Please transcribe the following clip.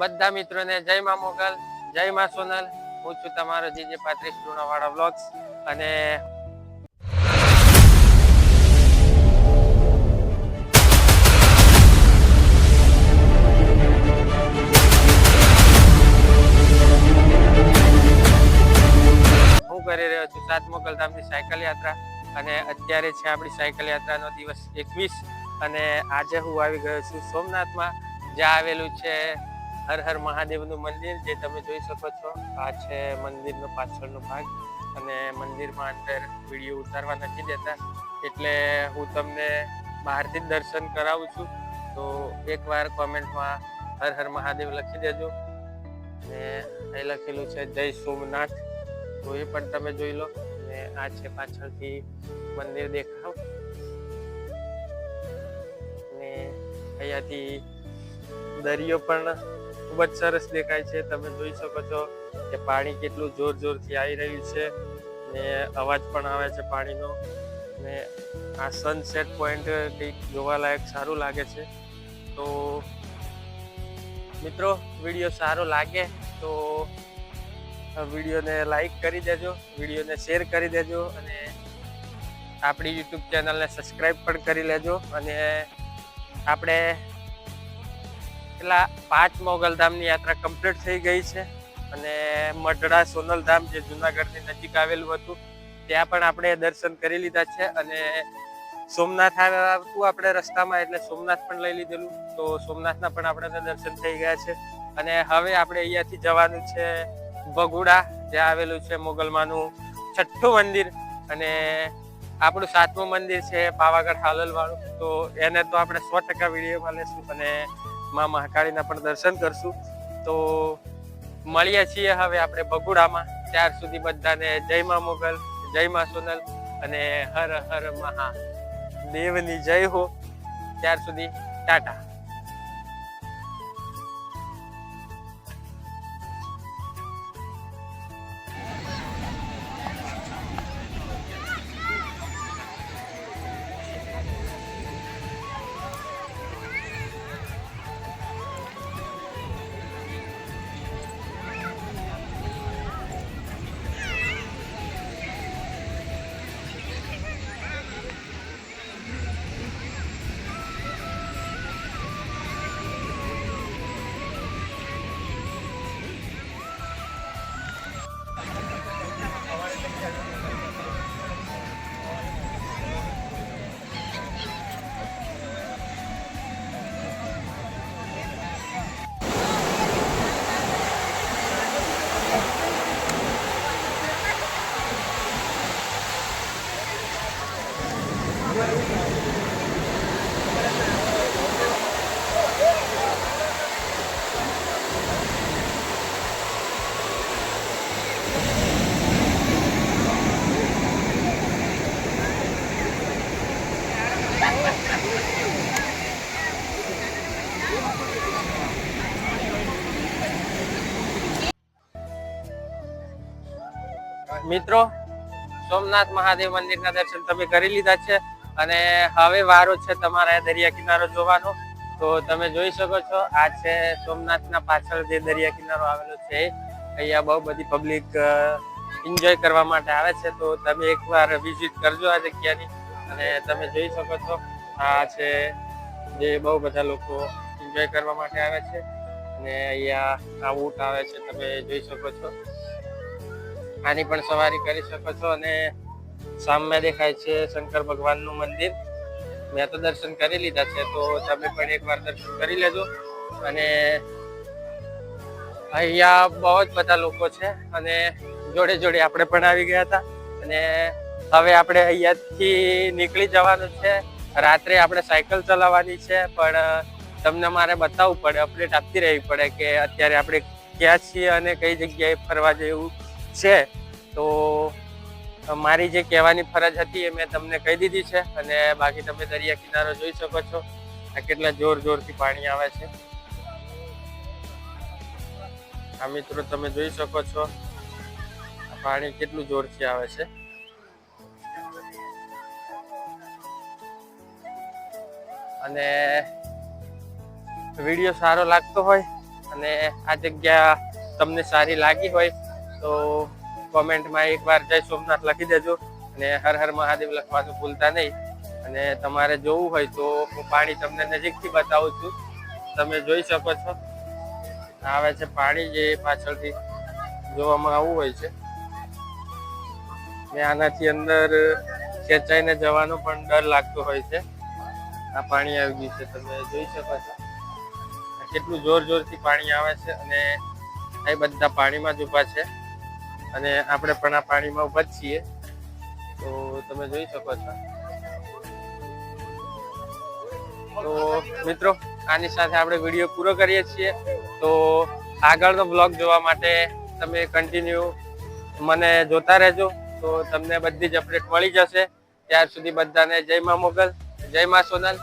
બધા મિત્રોને જય મા મોગલ, જય મા સોનલ. હું છું તમારો જીજે પાંત્રીસ વાળા વ્લોગ્સ અને હું કરી રહ્યો છું સાત મોગલધામની સાયકલ યાત્રા અને અત્યારે છે આપણી સાયકલ યાત્રાનો દિવસ એકવીસ અને આજે હું આવી ગયો છું સોમનાથમાં. જ્યાં આવેલું છે હર હર મહાદેવનું મંદિર જે તમે જોઈ શકો છો. આ છે મંદિરનો પાછળનો ભાગ અને મંદિરમાં અંદર વીડિયો ઉતારવા નથી દેતા. એટલે હું તમને બહારથી જ દર્શન કરાવું છું. તો એકવાર કોમેન્ટમાં હર હર મહાદેવ લખી દેજો. અને અહીં લખેલું છે, જય સોમનાથ. તો એ પણ તમે જોઈ લો. અને આ છે પાછળથી મંદિર દેખાવ. અને અહીંયાથી દરિયો પણ ખૂબ જ સરસ દેખાય છે. તમે જોઈ શકો છો કે પાણી કેટલું જોર જોરથી આવી રહ્યું છે ને અવાજ પણ આવે છે પાણીનો. ને આ સનસેટ પોઈન્ટ કંઈક જોવાલાયક સારું લાગે છે. તો મિત્રો વીડિયો સારો લાગે તો વિડીયોને લાઈક કરી દેજો વિડીયોને શેર કરી દેજો અને આપણી યુટ્યુબ ચેનલને સબસ્ક્રાઈબ પણ કરી લેજો અને આપણે પેલા પાંચ મોગલધામની યાત્રા કમ્પ્લીટ થઈ ગઈ છે. અને મઢડા સોનલધામ જે જુનાગઢની નજીક આવેલું હતું, ત્યાં પણ આપણે દર્શન કરી લીધા છે. અને સોમનાથ આવતું આપણે રસ્તામાં, એટલે સોમનાથ પણ લઈ લીધેલું. તો સોમનાથના પણ આપણે દર્શન થઈ ગયા છે. અને હવે આપણે અહીંયાથી જવાનું છે ભગુડા જ્યાં આવેલું છે મોગલમાનું છઠ્ઠું મંદિર. અને આપણું સાતમું મંદિર છે પાવાગઢ હાલલ વાળું તો એને તો આપણે સો ટકા વિડીયોમાં લેશું. અને માં મહાકાળીના પણ દર્શન કરશું. તો મળીએ છીએ હવે આપણે બગુડામાં. ત્યાર સુધી બધાને જય મા મોગલ, જય મા સોનલ અને હર હર મહાદેવની જય હો. ત્યાર સુધી ટાટા. મિત્રો, સોમનાથ મહાદેવ મંદિરના દર્શન તમે કરી લીધા છે અને હવે વારો છે તમારા દરિયા કિનારો જોવાનો. તો તમે જોઈ શકો છો, આ છે સોમનાથના પાછળ જે દરિયા કિનારો આવેલો છે અહીંયા બહુ બધી પબ્લિક એન્જોય કરવા માટે આવે છે. તો તમે એકવાર વિઝિટ કરજો આ જગ્યાની અને તમે જોઈ શકો છો, આ છે જે બહુ બધા લોકો એન્જોય કરવા માટે આવે છે. અને અહીંયા આ ઊંટ આવે છે, તમે જોઈ શકો છો. આની પણ સવારી કરી શકો છો અને સામે દેખાય છે શંકર ભગવાનનું મંદિર. મેં તો દર્શન કરી લીધા છે, તો તમે પણ એકવાર દર્શન કરી લેજો. અને અહીંયા બહુ જ બધા લોકો છે અને જોડે જોડે આપણે પણ આવી ગયા હતા. અને હવે આપણે અહીંયાથી નીકળી જવાનું છે. રાત્રે આપણે સાયકલ ચલાવવાની છે, પણ તમને મારે બતાવવું પડે, અપડેટ આપતી રહેવી પડે કે અત્યારે આપણે ક્યાં છીએ અને કઈ જગ્યાએ ફરવા જેવું છે. તો મારી જે કહેવાની ફરજ હતી એ મેં તમને કહી દીધી છે અને બાકી તમે દરિયા કિનારો જોઈ શકો છો. આ કેટલા જોર જોરથી પાણી આવે છે. આ મિત્રો, તમે જોઈ શકો છો. પાણી કેટલું જોરથી આવે છે. અને વીડિયો સારો લાગતો હોય અને આ જગ્યા તમને સારી લાગી હોય તો કોમેન્ટમાં એકવાર જય સોમનાથ લખી દેજો અને હર હર મહાદેવ લખવાનું ભૂલતા નહીં. અને તમારે જોવું હોય તો હું પાણી તમને નજીકથી બતાવું છું. તમે જોઈ શકો છો. આવે છે પાણી જે પાછળથી જોવામાં આવવું હોય છે. ને આનાથી અંદર ખેંચાઈને જવાનો પણ ડર લાગતો હોય છે. આ પાણી આવી ગયું છે. તમે જોઈ શકો છો. કેટલું જોર જોરથી પાણી આવે છે અને એ બધા પાણીમાં જ ઊભા છે. અને આપણે પણ આ પાણીમાં ઊભા છીએ. તો તમે જોઈ શકો છો. તો મિત્રો, આની સાથે આપણે વીડિયો પૂરો કરીએ છીએ. તો આગળનો બ્લોગ જોવા માટે તમે કન્ટિન્યુ મને જોતા રહેજો. તો તમને બધી જ અપડેટ મળી જશે. ત્યાર સુધી બધાને જય મા મોગલ, જય મા સોનલ.